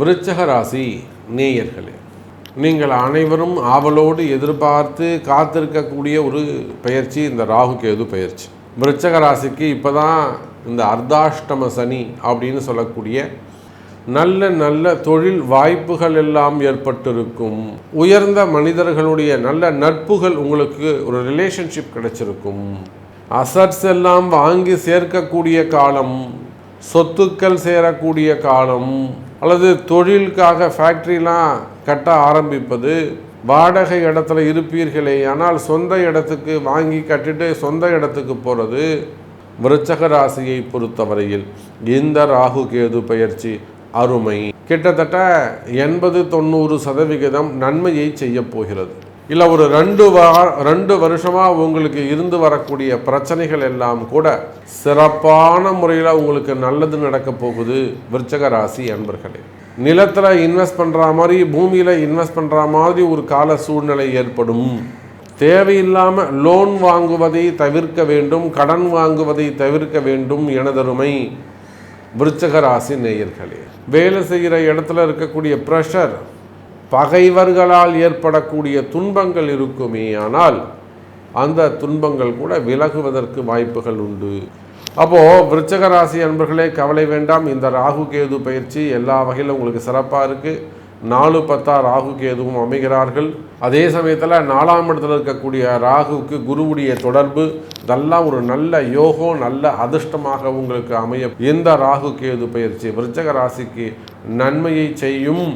விருச்சக ராசி நேயர்களே நீங்கள் அனைவரும் ஆவலோடு எதிர்பார்த்து காத்திருக்கக்கூடிய ஒரு பயிற்சி இந்த ராகு கேது பயிற்சி விருச்சக ராசிக்கு இப்போ தான் இந்த அர்த்தாஷ்டம சனி அப்படின்னு சொல்லக்கூடிய நல்ல நல்ல தொழில் வாய்ப்புகள் எல்லாம் ஏற்பட்டிருக்கும். உயர்ந்த மனிதர்களுடைய நல்ல நட்புகள் உங்களுக்கு ஒரு ரிலேஷன்ஷிப் கிடைச்சிருக்கும். அசட்ஸ் எல்லாம் வாங்கி சேர்க்கக்கூடிய காலம். சொத்துக்கள் சேரக்கூடிய காலம் அல்லது தொழிலுக்காக ஃபேக்ட்ரிலாம் கட்ட ஆரம்பிப்பது வாடகை இடத்துல இருப்பீர்களே ஆனால் சொந்த இடத்துக்கு வாங்கி கட்டிட்டு சொந்த இடத்துக்கு போகிறது விருச்சக ராசியை பொறுத்தவரையில். இந்த ராகு கேது பயிற்சி அருமை. கிட்டத்தட்ட எண்பது தொண்ணூறு சதவிகிதம் நன்மையை செய்யப் போகிறது. இல்லை ஒரு ரெண்டு வார ரெண்டு வருஷமாக உங்களுக்கு இருந்து வரக்கூடிய பிரச்சனைகள் எல்லாம் கூட சிறப்பான முறையில் உங்களுக்கு நல்லது நடக்க போகுது விருச்சக ராசி அன்பர்களே. நிலத்தில் இன்வெஸ்ட் பண்ணுற மாதிரி பூமியில் இன்வெஸ்ட் பண்ணுற மாதிரி ஒரு கால சூழ்நிலை ஏற்படும். தேவையில்லாமல் லோன் வாங்குவதை தவிர்க்க வேண்டும் கடன் வாங்குவதை தவிர்க்க வேண்டும் எனதருமை விருச்சக ராசி நேயர்களே. வேலை செய்கிற இடத்துல இருக்கக்கூடிய ப்ரெஷர் பகைவர்களால் ஏற்படக்கூடிய துன்பங்கள் இருக்குமே ஆனால் அந்த துன்பங்கள் கூட விலகுவதற்கு வாய்ப்புகள் உண்டு. அப்போது விருச்சக ராசி அன்பர்களே கவலை வேண்டாம். இந்த ராகு கேது பயிற்சி எல்லா வகையிலும் உங்களுக்கு சிறப்பாக இருக்குது நாலு பத்தா ராகு கேதுவும் அமைகிறார்கள். அதே சமயத்தில் நாலாம் இடத்துல இருக்கக்கூடிய ராகுவுக்கு குருவுடைய தொடர்பு இதெல்லாம் ஒரு நல்ல யோகம் நல்ல அதிர்ஷ்டமாக உங்களுக்கு அமைய இந்த ராகு கேது பயிற்சி விருச்சக ராசிக்கு நன்மையை செய்யும்.